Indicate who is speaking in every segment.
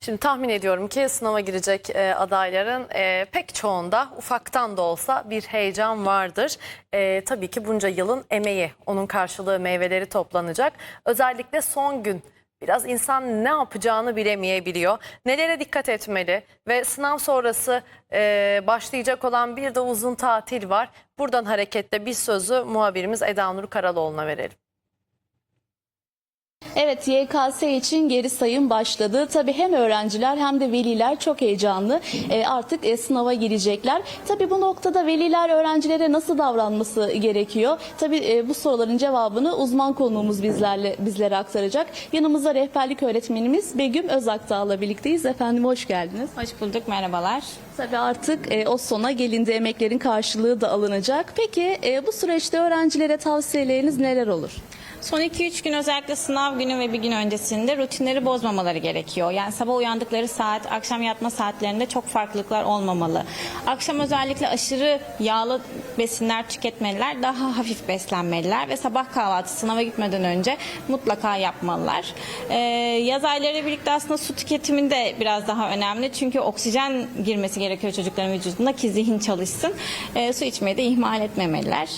Speaker 1: Şimdi tahmin ediyorum ki sınava girecek e, adayların e, pek çoğunda ufaktan da olsa bir heyecan vardır. E, tabii ki bunca yılın emeği, onun karşılığı meyveleri toplanacak. Özellikle son gün biraz insan ne yapacağını bilemeyebiliyor. Nelere dikkat etmeli ve sınav sonrası e, başlayacak olan bir de uzun tatil var. Buradan hareketle bir sözü muhabirimiz Eda Nur Karaloğlu'na verelim.
Speaker 2: Evet YKS için geri sayım başladı. Tabii hem öğrenciler hem de veliler çok heyecanlı. Ee, artık e, sınava girecekler. Tabii bu noktada veliler öğrencilere nasıl davranması gerekiyor? Tabii e, bu soruların cevabını uzman konuğumuz bizlerle bizlere aktaracak. Yanımızda rehberlik öğretmenimiz Begüm Özakdağ'la birlikteyiz. Efendim hoş geldiniz.
Speaker 3: Hoş bulduk, merhabalar.
Speaker 2: Tabii artık e, o sona gelindi emeklerin karşılığı da alınacak. Peki e, bu süreçte öğrencilere tavsiyeleriniz neler olur?
Speaker 3: Son 2-3 gün özellikle sınav günü ve bir gün öncesinde rutinleri bozmamaları gerekiyor. Yani sabah uyandıkları saat, akşam yatma saatlerinde çok farklılıklar olmamalı. Akşam özellikle aşırı yağlı besinler tüketmeliler, daha hafif beslenmeliler ve sabah kahvaltı sınava gitmeden önce mutlaka yapmalılar. Ee, yaz aylarıyla birlikte aslında su tüketiminde de biraz daha önemli. Çünkü oksijen girmesi gerekiyor çocukların vücuduna ki zihin çalışsın. Ee, su içmeyi de ihmal etmemeliler.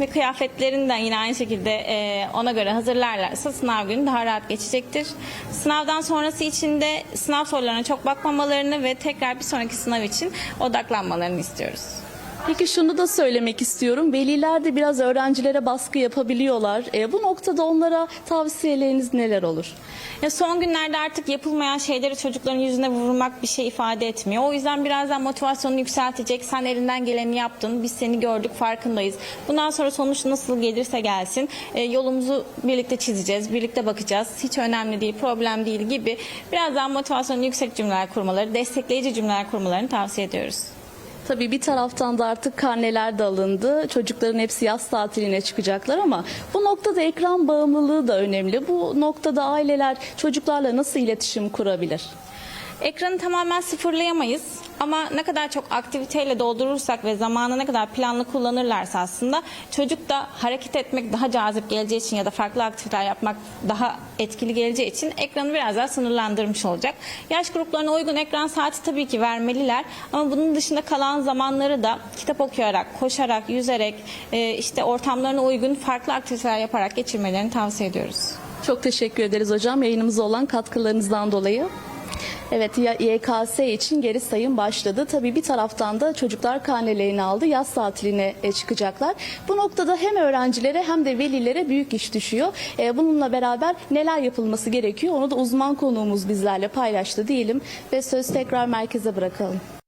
Speaker 3: Ve kıyafetlerini yine aynı şekilde e, ona göre hazırlarlarsa sınav günü daha rahat geçecektir. Sınavdan sonrası için de sınav sorularına çok bakmamalarını ve tekrar bir sonraki sınav için odaklanmalarını istiyoruz.
Speaker 2: Peki şunu da söylemek istiyorum. Veliler de biraz öğrencilere baskı yapabiliyorlar. E, bu noktada onlara tavsiyeleriniz neler olur?
Speaker 3: Ya son günlerde artık yapılmayan şeyleri çocukların yüzüne vurmak bir şey ifade etmiyor. O yüzden birazdan motivasyonunu yükseltecek. Sen elinden geleni yaptın. Biz seni gördük, farkındayız. Bundan sonra sonuç nasıl gelirse gelsin. e, yolumuzu birlikte çizeceğiz, birlikte bakacağız. Hiç önemli değil, problem değil gibi. Birazdan motivasyonu yüksek cümleler kurmaları, destekleyici cümleler kurmalarını tavsiye ediyoruz.
Speaker 2: Tabii bir taraftan da artık karneler de alındı. Çocukların hepsi yaz tatiline çıkacaklar ama bu noktada ekran bağımlılığı da önemli. Bu noktada aileler çocuklarla nasıl iletişim kurabilir?
Speaker 3: Ekranı tamamen sıfırlayamayız ama ne kadar çok aktiviteyle doldurursak ve zamanı ne kadar planlı kullanırlarsa aslında çocuk da hareket etmek daha cazip geleceği için ya da farklı aktiviteler yapmak daha etkili geleceği için ekranı biraz daha sınırlandırmış olacak. Yaş gruplarına uygun ekran saati tabii ki vermeliler ama bunun dışında kalan zamanları da kitap okuyarak, koşarak, yüzerek, e, işte ortamlarına uygun farklı aktiviteler yaparak geçirmelerini tavsiye ediyoruz.
Speaker 2: Çok teşekkür ederiz hocam yayınımıza olan katkılarınızdan dolayı. Evet YKS için geri sayım başladı. Tabii bir taraftan da çocuklar karnelerini aldı. Yaz tatiline e, çıkacaklar. Bu noktada hem öğrencilere hem de velilere büyük iş düşüyor. E, Bununla beraber neler yapılması gerekiyor onu da uzman konuğumuz bizlerle paylaştı diyelim ve söz tekrar merkeze bırakalım.